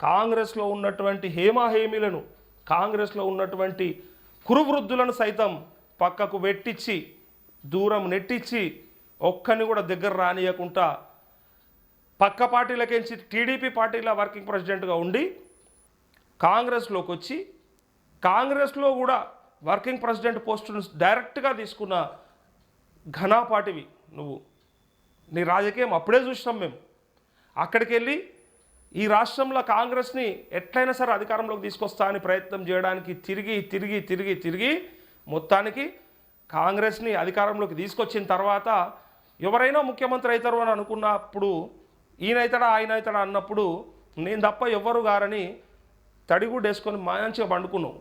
కాంగ్రెస్లో ఉన్నటువంటి హేమాహేమిలను కాంగ్రెస్లో ఉన్నటువంటి కురువృద్ధులను సైతం పక్కకు పెట్టించి దూరం నెట్టించి ఒక్కని కూడా దగ్గర రానియకుండా పక్క పార్టీలకించి టీడీపీ పార్టీల వర్కింగ్ ప్రెసిడెంట్గా ఉండి కాంగ్రెస్లోకి వచ్చి కాంగ్రెస్లో కూడా వర్కింగ్ ప్రెసిడెంట్ పోస్టును డైరెక్ట్గా తీసుకున్న ఘనాపాటివి నువ్వు. నీ రాజకీయం అప్పుడే చూసినాం మేము. అక్కడికి వెళ్ళి ఈ రాష్ట్రంలో కాంగ్రెస్ని ఎట్లయినా సరే అధికారంలోకి తీసుకొస్తా అని ప్రయత్నం చేయడానికి తిరిగి తిరిగి తిరిగి తిరిగి మొత్తానికి కాంగ్రెస్ని అధికారంలోకి తీసుకొచ్చిన తర్వాత ఎవరైనా ముఖ్యమంత్రి అవుతారు అని అనుకున్నప్పుడు ఈయనైతాడా ఆయన అవుతాడా అన్నప్పుడు నేను తప్ప ఎవ్వరు గారని తడిగుడ్డు వేసుకొని మంచిగా పండుకున్నాం.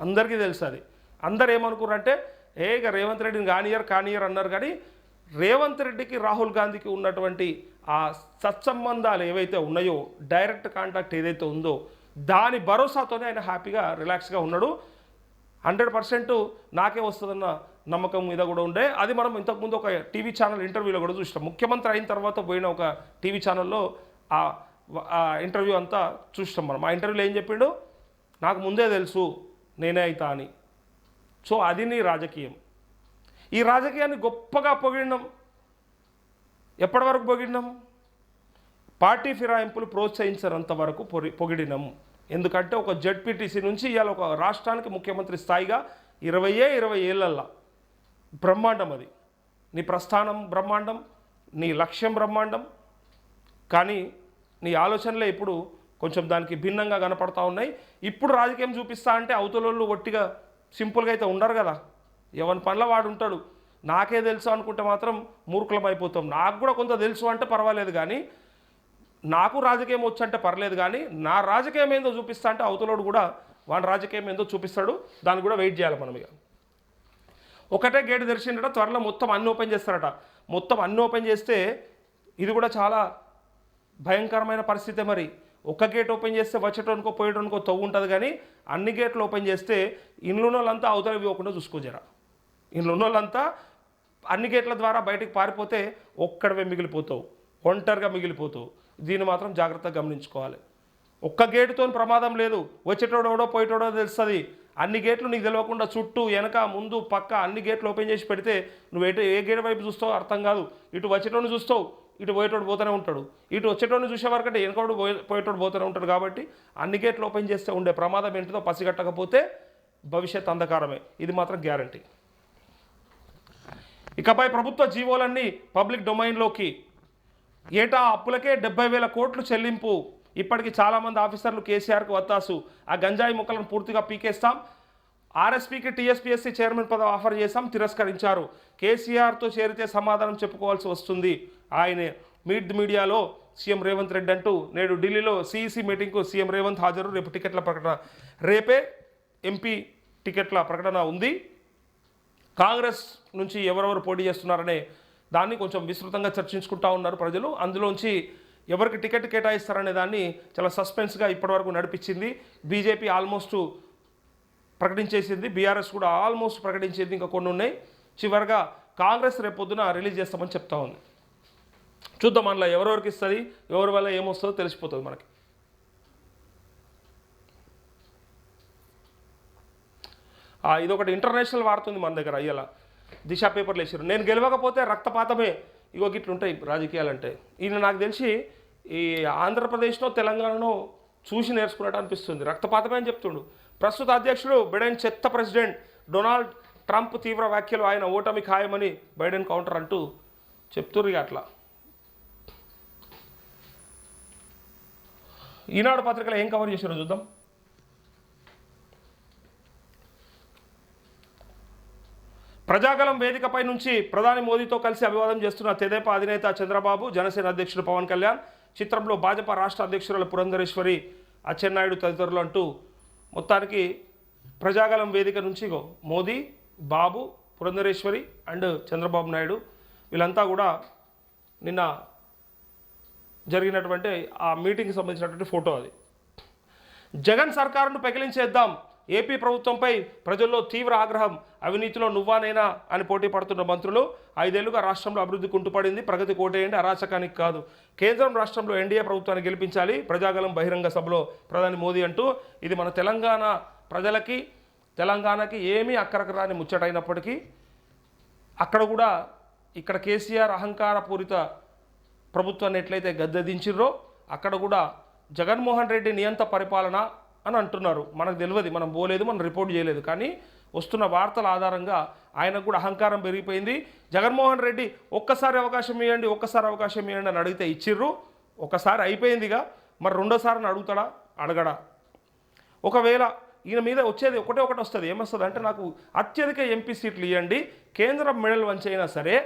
అందరికీ తెలుసు అది. అందరు ఏమనుకున్నారంటే ఏ ఇక రేవంత్ రెడ్డిని కానియర్ కానియర్ అన్నారు. కానీ రేవంత్ రెడ్డికి రాహుల్ గాంధీకి ఉన్నటువంటి ఆ సత్సంబంధాలు ఏవైతే ఉన్నాయో డైరెక్ట్ కాంటాక్ట్ ఏదైతే ఉందో దాని భరోసాతోనే ఆయన హ్యాపీగా రిలాక్స్గా ఉన్నాడు. హండ్రెడ్ పర్సెంట్ నాకే వస్తుందన్న నమ్మకం మీద కూడా ఉండే. అది మనం ఇంతకుముందు ఒక టీవీ ఛానల్ ఇంటర్వ్యూలో కూడా చూసినాం. ముఖ్యమంత్రి అయిన తర్వాత పోయిన ఒక టీవీ ఛానల్లో ఆ ఆ ఇంటర్వ్యూ అంతా చూసినాం మనం. ఆ ఇంటర్వ్యూలో ఏం చెప్పిండు? నాకు ముందే తెలుసు నేనే అవుతా అని. సో అది నీ రాజకీయం. ఈ రాజకీయాన్ని గొప్పగా పొగిడినాం ఎప్పటి వరకు పొగిడినాం పార్టీ ఫిరాయింపులు ప్రోత్సహించినంత వరకు పొగిడినాము. ఎందుకంటే ఒక జడ్పీటీసీ నుంచి ఇవాళ ఒక రాష్ట్రానికి ముఖ్యమంత్రి స్థాయిగా ఇరవయే ఇరవై ఏళ్ళల్లా బ్రహ్మాండం అది. నీ ప్రస్థానం బ్రహ్మాండం నీ లక్ష్యం బ్రహ్మాండం. కానీ నీ ఆలోచనలే ఇప్పుడు కొంచెం దానికి భిన్నంగా కనపడతా ఉన్నాయి. ఇప్పుడు రాజకీయం చూపిస్తా అంటే అవతలోళ్ళు ఒట్టిగా సింపుల్గా అయితే ఉండరు కదా. ఎవరి పనుల వాడు ఉంటాడు నాకే తెలుసు అనుకుంటే మాత్రం మూర్ఖులం అయిపోతాం నాకు కూడా కొంత తెలుసు అంటే పర్వాలేదు కానీ నాకు రాజకీయం వచ్చు అంటే పర్లేదు కానీ నా రాజకీయం ఏందో చూపిస్తా అంటే అవతలోడు కూడా వాడి రాజకీయం ఏందో చూపిస్తాడు. దాన్ని కూడా వెయిట్ చేయాలి మనం ఇక. ఒకటే గేట్ తెరిచిండట త్వరలో మొత్తం అన్ని ఓపెన్ చేస్తారట. మొత్తం అన్ని ఓపెన్ చేస్తే ఇది కూడా చాలా భయంకరమైన పరిస్థితే మరి. ఒక గేట్ ఓపెన్ చేస్తే వచ్చేటోనుకో పోయేటోనుకో తవ్వు ఉంటుంది కానీ అన్ని గేట్లు ఓపెన్ చేస్తే ఇండ్లు ఉన్న వాళ్ళంతా అవతల ఇవ్వకుండా చూసుకోజరా ఇండ్లున్న వాళ్ళంతా అన్ని గేట్ల ద్వారా బయటికి పారిపోతే ఒక్కడవే మిగిలిపోతావు. ఒంటరిగా మిగిలిపోతావు. దీన్ని మాత్రం జాగ్రత్తగా గమనించుకోవాలి. ఒక్క గేటుతో ప్రమాదం లేదు. వచ్చేటోడు పోయేటోడో తెలుస్తుంది. అన్ని గేట్లు నీకు తెలియకుండా చుట్టూ వెనక ముందు పక్క అన్ని గేట్లు ఓపెన్ చేసి పెడితే నువ్వు ఎటు ఏ గేట్ వైపు చూస్తావు అర్థం కాదు. ఇటు వచ్చేటోడిని చూస్తావు ఇటు పోయేటోడు పోతూనే ఉంటాడు. ఇటు వచ్చేటోడిని చూసే వరకంటే వెనకడు పోయేటోడు పోతూనే ఉంటాడు కాబట్టి అన్ని గేట్లు ఓపెన్ చేస్తే ఉండే ప్రమాదం ఏంటిదో పసిగట్టకపోతే భవిష్యత్ అంధకారమే. ఇది మాత్రం గ్యారంటీ. ఇకపై ప్రభుత్వ జీవోలన్నీ పబ్లిక్ డొమైన్లోకి. ఏటా అప్పులకే డెబ్బై వేల కోట్లు చెల్లింపు. ఇప్పటికి చాలామంది ఆఫీసర్లు కేసీఆర్కు వత్తాసు. ఆ గంజాయి మొక్కలను పూర్తిగా పీకేస్తాం. ఆర్ఎస్పీకి టీఎస్పీఎస్సీ చైర్మన్ పదవి ఆఫర్ చేశాం తిరస్కరించారు. కేసీఆర్తో చేరితే సమాధానం చెప్పుకోవాల్సి వస్తుంది. ఆయన మీట్ ది మీడియాలో సీఎం రేవంత్ రెడ్డి అంటూ నేడు ఢిల్లీలో సీఈసీ మీటింగ్కు సీఎం రేవంత్ హాజరు. రేపు టికెట్ల ప్రకటన రేపే ఎంపీ టికెట్ల ప్రకటన ఉంది. కాంగ్రెస్ నుంచి ఎవరెవరు పోటీ చేస్తున్నారనే దాన్ని కొంచెం విస్తృతంగా చర్చించుకుంటా ఉన్నారు ప్రజలు. అందులోంచి ఎవరికి టికెట్ కేటాయిస్తారనే దాన్ని చాలా సస్పెన్స్గా ఇప్పటివరకు నడిపించింది. బీజేపీ ఆల్మోస్ట్ ప్రకటించేసింది. బీఆర్ఎస్ కూడా ఆల్మోస్ట్ ప్రకటించింది ఇంకా కొన్ని ఉన్నాయి. చివరిగా కాంగ్రెస్ రేపొద్దున రిలీజ్ చేస్తామని చెప్తా ఉంది. చూద్దాం అందులో ఎవరెవరికి ఇస్తుంది ఎవరి వల్ల ఏమొస్తుందో తెలిసిపోతుంది మనకి. ఇదొకటి ఇంటర్నేషనల్ వార్త ఉంది మన దగ్గర అయ్యేలా దిశ పేపర్లు వేసారు నేను గెలవకపోతే రక్తపాతమే. ఇగో గిట్లుంటాయి రాజకీయాలంటే. ఈయన నాకు తెలిసి ఈ ఆంధ్రప్రదేశ్లో తెలంగాణలో చూసి నేర్చుకున్నట్టు అనిపిస్తుంది. రక్తపాతమే అని చెప్తుండు. ప్రస్తుత అధ్యక్షుడు బైడెన్ చెత్త ప్రెసిడెంట్ డొనాల్డ్ ట్రంప్ తీవ్ర వ్యాఖ్యలు ఆయన ఓటమి ఖాయమని బైడెన్ కౌంటర్ అంటూ చెప్తుర్రు ఇక అట్లా. ఈనాడు పత్రికలు ఏం కవర్ చేశారో చూద్దాం. ప్రజాగలం వేదికపై నుంచి ప్రధాని మోదీతో కలిసి అభివాదం చేస్తున్న తెదేపా అధినేత చంద్రబాబు జనసేన అధ్యక్షుడు పవన్ కళ్యాణ్ చిత్రంలో భాజపా రాష్ట్ర అధ్యక్షురాలు పురంధరేశ్వరి అచ్చెన్నాయుడు తదితరులు అంటూ మొత్తానికి ప్రజాగలం వేదిక నుంచి మోదీ బాబు పురంధరేశ్వరి అండ్ చంద్రబాబు నాయుడు వీళ్ళంతా కూడా నిన్న జరిగినటువంటి ఆ మీటింగ్కి సంబంధించినటువంటి ఫోటో అది. జగన్ సర్కారును పెకిలించేద్దాం. ఏపీ ప్రభుత్వంపై ప్రజల్లో తీవ్ర ఆగ్రహం అవినీతిలో నువ్వానైనా అని పోటీ పడుతున్న మంత్రులు ఐదేళ్ళుగా రాష్ట్రంలో అభివృద్ధి కుంటుపడింది ప్రగతి కోటేయండి అరాచకానికి కాదు. కేంద్రం రాష్ట్రంలో ఎన్డీఏ ప్రభుత్వాన్ని గెలిపించాలి ప్రజాగలం బహిరంగ సభలో ప్రధాని మోదీ అంటూ ఇది మన తెలంగాణ ప్రజలకి తెలంగాణకి ఏమీ అక్కరకు రాని ముచ్చటైనప్పటికీ అక్కడ కూడా ఇక్కడ కేసీఆర్ అహంకారపూరిత ప్రభుత్వాన్ని ఎట్లయితే గద్దెదించిర్రో అక్కడ కూడా జగన్మోహన్ రెడ్డి నియంత పరిపాలన అని అంటున్నారు. మనకు తెలియదు మనం పోలేదు మనం రిపోర్ట్ చేయలేదు. కానీ వస్తున్న వార్తల ఆధారంగా ఆయనకు కూడా అహంకారం పెరిగిపోయింది. జగన్మోహన్ రెడ్డి ఒక్కసారి అవకాశం ఇవ్వండి ఒక్కసారి అవకాశం ఇవ్వండి అని అడిగితే ఇచ్చిర్రు. ఒకసారి అయిపోయిందిగా మరి రెండోసారి అడుగుతాడా? అడగడా. ఒకవేళ ఈయన మీద వచ్చేది ఒకటే ఒకటి వస్తుంది. ఏమొస్తుంది అంటే నాకు అత్యధిక ఎంపీ సీట్లు ఇవ్వండి కేంద్రం మెడల్ వంచైనా సరే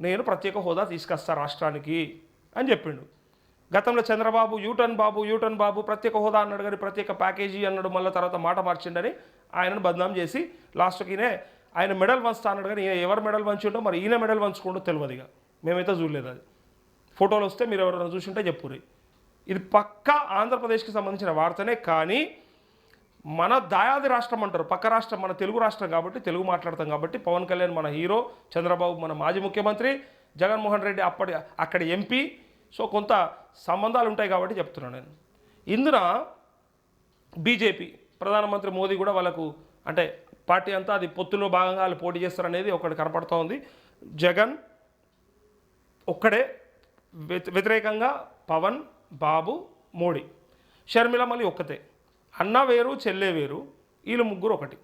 నేను ప్రత్యేక హోదా తీసుకొస్తా రాష్ట్రానికి అని చెప్పిండు. గతంలో Chandrababu U turn Babu U turn Babu ప్రత్యేక హోదా అన్నాడు కానీ ప్రత్యేక ప్యాకేజీ అన్నాడు. మళ్ళీ తర్వాత మాట మార్చిండని ఆయనను బదనాం చేసి లాస్ట్కినే ఆయన మెడల్ వంచుతా అన్నాడు కానీ ఎవరు మెడల్ వంచుండో మరి ఈయన మెడల్ వంచుకుంటూ తెలియదు ఇక. మేమైతే చూడలేదు అది. ఫోటోలు వస్తే మీరు ఎవరైనా చూసింటే చెప్పుర్రి. ఇది పక్కా ఆంధ్రప్రదేశ్కి సంబంధించిన వార్తనే కానీ మన దాయాది రాష్ట్రం అంటారు. పక్క రాష్ట్రం మన తెలుగు రాష్ట్రం కాబట్టి తెలుగు మాట్లాడతాం కాబట్టి పవన్ కళ్యాణ్ మన హీరో చంద్రబాబు మన మాజీ ముఖ్యమంత్రి జగన్మోహన్ రెడ్డి అప్పటి అక్కడ ఎంపీ సో కొంత సంబంధాలు ఉంటాయి కాబట్టి చెప్తున్నాను నేను. ఇందున బీజేపీ ప్రధానమంత్రి మోదీ కూడా వాళ్ళకు అంటే పార్టీ అంతా అది పొత్తులో భాగంగా వాళ్ళు పోటీ చేస్తారనేది ఒకటి కనపడుతూ ఉంది. జగన్ ఒక్కడే వ్యతి- వ్యతిరేకంగా పవన్ బాబు మోడీ. షర్మిల మళ్ళీ ఒక్కతే. అన్న వేరు చెల్లె వేరు వీళ్ళు ముగ్గురు ఒకటి.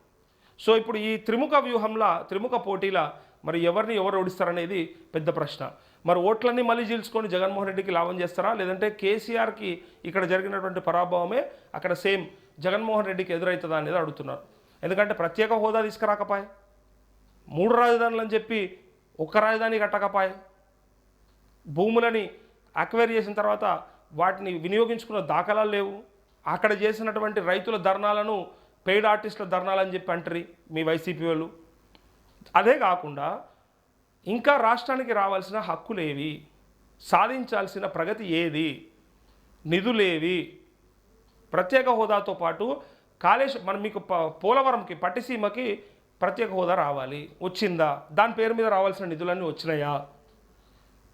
సో ఇప్పుడు ఈ త్రిముఖ వ్యూహంలో త్రిముఖ పోటీల మరి ఎవరిని ఎవరు ఓడిస్తారనేది పెద్ద ప్రశ్న. మరి ఓట్లన్నీ మళ్ళీ చీల్చుకొని జగన్మోహన్ రెడ్డికి లాభం చేస్తారా? లేదంటే కేసీఆర్కి ఇక్కడ జరిగినటువంటి పరాభవమే అక్కడ సేమ్ జగన్మోహన్ రెడ్డికి ఎదురవుతుందా అనేది అడుగుతున్నారు. ఎందుకంటే ప్రత్యేక హోదా తీసుకురాకపాయే. మూడు రాజధానులు అని చెప్పి ఒక్క రాజధాని కట్టకపాయే. భూములని అక్వైర్ చేసిన తర్వాత వాటిని వినియోగించుకున్న దాఖలాలు లేవు. అక్కడ చేసినటువంటి రైతుల ధర్నాలను పెయిడ్ ఆర్టిస్టుల ధర్నాలని చెప్పి అంటారు మీ వైసీపీ వాళ్ళు. అదే కాకుండా ఇంకా రాష్ట్రానికి రావాల్సిన హక్కులేవి సాధించాల్సిన ప్రగతి ఏది నిధులేవి ప్రత్యేక హోదాతో పాటు కాళేశ్వరం మనం మీకు ప- పోలవరంకి పట్టిసీమకి ప్రత్యేక హోదా రావాలి. వచ్చిందా? దాని పేరు మీద రావాల్సిన నిధులన్నీ వచ్చినాయా?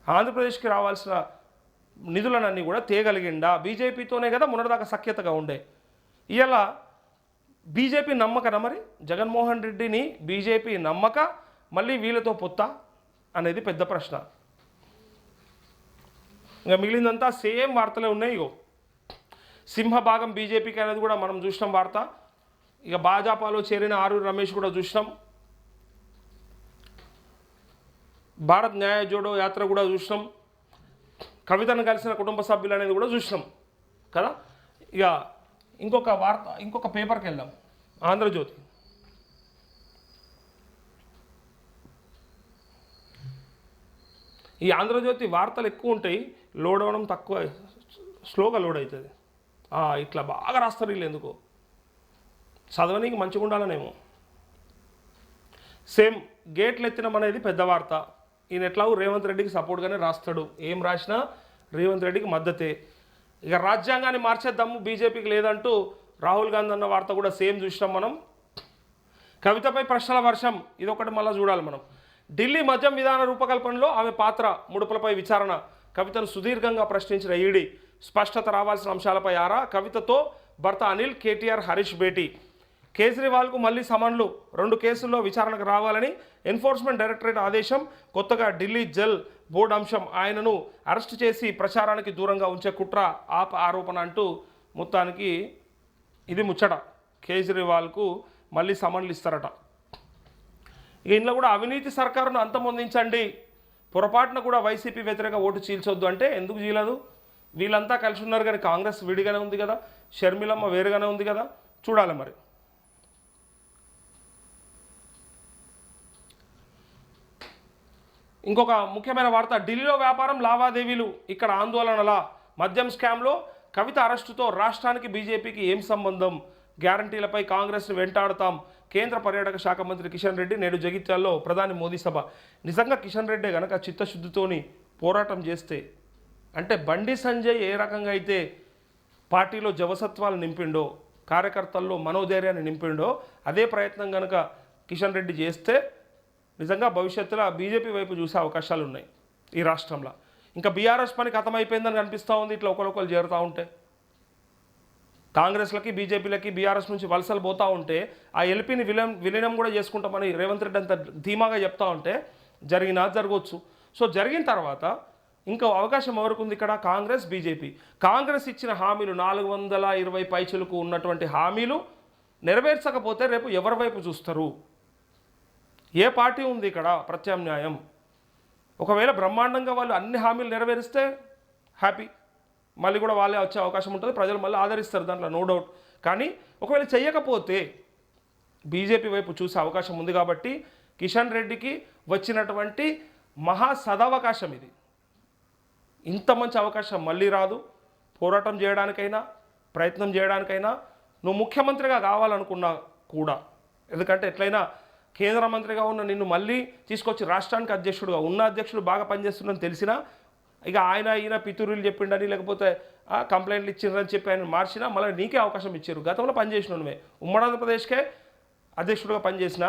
ఆంధ్రప్రదేశ్కి రావాల్సిన నిధులనన్నీ కూడా తేగలిగిండా బీజేపీతోనే కదా మొన్నటిదాకా సఖ్యతగా ఉండే. ఇలా బీజేపీ నమ్మకనా మరి? జగన్మోహన్ రెడ్డిని బీజేపీ నమ్మక మళ్ళీ వీళ్ళతో పొత్తా అనేది పెద్ద ప్రశ్న. ఇంకా మిగిలిందంతా సేమ్ వార్తలే ఉన్నాయి ఇగో. సింహభాగం బీజేపీకి అనేది కూడా మనం చూసినాం వార్త. ఇక భాజపాలో చేరిన ఆరు రమేష్ కూడా చూసినాం. భారత్ న్యాయ జోడో యాత్ర కూడా చూసినాం. కవితను కలిసిన కుటుంబ సభ్యులు అనేది కూడా చూసినాం. కదా? ఇక ఇంకొక వార్త ఇంకొక పేపర్కి వెళ్దాం. ఆంధ్రజ్యోతి. ఈ ఆంధ్రజ్యోతి వార్తలు ఎక్కువ ఉంటాయి లోడ్ అవ్వడం తక్కువ స్లోగా లోడ్ అవుతుంది. ఇట్లా బాగా రాస్తారు వీళ్ళు ఎందుకు. చదవనీకి మంచిగా ఉండాలనేమో. సేమ్ గేట్లు ఎత్తినం అనేది పెద్ద వార్త. ఈయన ఎట్లాగో రేవంత్ రెడ్డికి సపోర్ట్గానే రాస్తాడు. ఏం రాసినా రేవంత్ రెడ్డికి మద్దతే. ఇక రాజ్యాంగాన్ని మార్చేద్దాము బీజేపీకి లేదంటూ రాహుల్ గాంధీ అన్న వార్త కూడా సేమ్ చూసినాం మనం. కవితపై ప్రశ్నల వర్షం ఇదొకటి మళ్ళీ చూడాలి మనం. ఢిల్లీ మద్యం విధాన రూపకల్పనలో ఆమె పాత్ర ముడుపులపై విచారణ. కవితను సుదీర్ఘంగా ప్రశ్నించిన ఈడీ స్పష్టత రావాల్సిన అంశాలపై ఆరా. కవితతో భర్త అనిల్ కేటీఆర్ హరీష్ భేటీ. కేజ్రీవాల్కు మళ్ళీ సమన్లు. రెండు కేసుల్లో విచారణకు రావాలని ఎన్ఫోర్స్మెంట్ డైరెక్టరేట్ ఆదేశం. కొత్తగా ఢిల్లీ జల్ బోర్డు అంశం ఆయనను అరెస్ట్ చేసి ప్రచారానికి దూరంగా ఉంచే కుట్ర ఆప ఆరోపణ అంటూ మొత్తానికి ఇది ముచ్చట. కేజ్రీవాల్కు మళ్ళీ సమన్లు ఇస్తారట. ఇక ఇందులో కూడా అవినీతి సర్కారును అంతమొందించండి. పొరపాటున కూడా వైసీపీ వ్యతిరేక ఓటు చీల్చొద్దు అంటే ఎందుకు చీలదు? వీళ్ళంతా కలిసి ఉన్నారు కానీ కాంగ్రెస్ విడిగానే ఉంది కదా. షర్మిలమ్మ వేరుగానే ఉంది కదా. చూడాలి మరి. ఇంకొక ముఖ్యమైన వార్త ఢిల్లీలో వ్యాపారం లావాదేవీలు ఇక్కడ ఆందోళనల. మద్యం స్కామ్లో కవిత అరెస్టుతో రాష్ట్రానికి బీజేపీకి ఏం సంబంధం? గ్యారంటీలపై కాంగ్రెస్ను వెంటాడతాం. కేంద్ర పర్యాటక శాఖ మంత్రి కిషన్ రెడ్డి నేడు జగిత్యాల్లో ప్రధాని మోదీ సభ. నిజంగా కిషన్ రెడ్డి గనక చిత్తశుద్ధితోని పోరాటం చేస్తే అంటే బండి సంజయ్ ఏ రకంగా అయితే పార్టీలో జవసత్వాలు నింపిండో కార్యకర్తల్లో మనోధైర్యాన్ని నింపిండో అదే ప్రయత్నం కనుక కిషన్ రెడ్డి చేస్తే నిజంగా భవిష్యత్తులో బీజేపీ వైపు చూసే అవకాశాలు ఉన్నాయి ఈ రాష్ట్రంలో. ఇంకా బీఆర్ఎస్ పని కథం అయిపోయిందని కనిపిస్తూ ఉంది ఇట్లా ఒకరొకరు చేరుతూ ఉంటే. కాంగ్రెస్లకి బీజేపీలకి బీఆర్ఎస్ నుంచి వలసలు పోతూ ఉంటే ఆ ఎల్పీని విలీనం విలీనం కూడా చేసుకుంటామని రేవంత్ రెడ్డి అంత ధీమాగా చెప్తా ఉంటే జరిగినా జరగవచ్చు సో జరిగిన తర్వాత ఇంకో అవకాశం ఎవరికి ఉంది ఇక్కడ? కాంగ్రెస్ బీజేపీ. కాంగ్రెస్ ఇచ్చిన హామీలు నాలుగు వందల ఇరవై పైచులకు ఉన్నటువంటి హామీలు నెరవేర్చకపోతే రేపు ఎవరి వైపు చూస్తారు? ఏ పార్టీ ఉంది ఇక్కడ ప్రత్యామ్నాయం? ఒకవేళ బ్రహ్మాండంగా వాళ్ళు అన్ని హామీలు నెరవేరిస్తే హ్యాపీ. మళ్ళీ కూడా వాళ్ళే వచ్చే అవకాశం ఉంటుంది ప్రజలు మళ్ళీ ఆదరిస్తారు దాంట్లో నో డౌట్. కానీ ఒకవేళ చేయకపోతే బీజేపీ వైపు చూసే అవకాశం ఉంది కాబట్టి కిషన్ రెడ్డికి వచ్చినటువంటి మహా సదవకాశం ఇది. ఇంత మంచి అవకాశం మళ్ళీ రాదు. పోరాటం చేయడానికైనా ప్రయత్నం చేయడానికైనా నువ్వు ముఖ్యమంత్రిగా కావాలనుకున్నా కూడా ఎందుకంటే ఎట్లయినా కేంద్ర మంత్రిగా ఉన్న నిన్ను మళ్ళీ తీసుకొచ్చి రాష్ట్రానికి అధ్యక్షుడుగా ఉన్న అధ్యక్షుడు బాగా పనిచేస్తుందని తెలిసినా ఇక ఆయన ఈయన పితూరులు చెప్పిండని లేకపోతే కంప్లైంట్లు ఇచ్చిండ్రని చెప్పి ఆయన మార్చినా మళ్ళీ నీకే అవకాశం ఇచ్చారు. గతంలో పనిచేసిన నువ్వే ఉమ్మడి ఆంధ్రప్రదేశ్కే అధ్యక్షుడిగా పనిచేసిన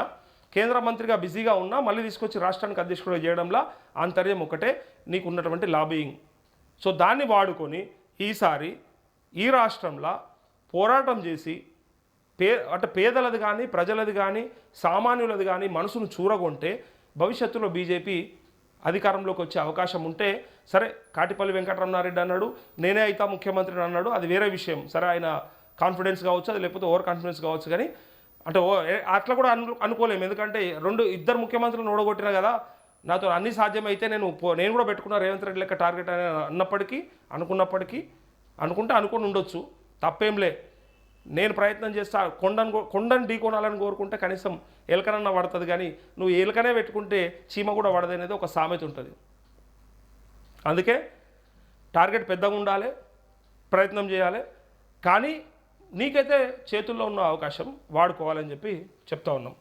కేంద్ర మంత్రిగా బిజీగా ఉన్నా మళ్ళీ తీసుకొచ్చి రాష్ట్రానికి అధ్యక్షుడిగా చేయడంలో ఆంతర్యం ఒకటే నీకు ఉన్నటువంటి లాబియింగ్ సో దాన్ని వాడుకొని ఈసారి ఈ రాష్ట్రంలో పోరాటం చేసి పే అంటే పేదలది కానీ ప్రజలది కానీ సామాన్యులది కానీ మనసును చూరగొంటే భవిష్యత్తులో బీజేపీ అధికారంలోకి వచ్చే అవకాశం ఉంటే సరే కాటిపల్లి వెంకటరమణారెడ్డి అన్నాడు నేనే అయితే ముఖ్యమంత్రిని అన్నాడు అది వేరే విషయం. సరే ఆయన కాన్ఫిడెన్స్ కావచ్చు అది లేకపోతే ఓవర్ కాన్ఫిడెన్స్ కావచ్చు కానీ అంటే ఓ ఏ- అట్లా కూడా అను అనుకోలేము. ఎందుకంటే రెండు ఇద్దరు ముఖ్యమంత్రులను ఓడగొట్టినా కదా నాతో అన్ని సాధ్యమైతే నేను పో- నేను కూడా పెట్టుకున్న రేవంత్ రెడ్డి లెక్క టార్గెట్ అని అన్నప్పటికీ అనుకున్నప్పటికీ అనుకుంటే అనుకుని ఉండొచ్చు. తప్పేంలే నేను ప్రయత్నం చేస్తా కొండను కొండను ఢీకొనాలని కోరుకుంటే కనీసం ఎలకనన్న పడుతుంది కానీ నువ్వు ఎలకనే పెట్టుకుంటే చీమ కూడా పడదనేది ఒక సామెత ఉంటుంది. అందుకే టార్గెట్ పెద్దగా ఉండాలి ప్రయత్నం చేయాలి కానీ నీకైతే చేతుల్లో ఉన్న అవకాశం వాడుకోవాలని చెప్పి చెప్తా ఉన్నాం.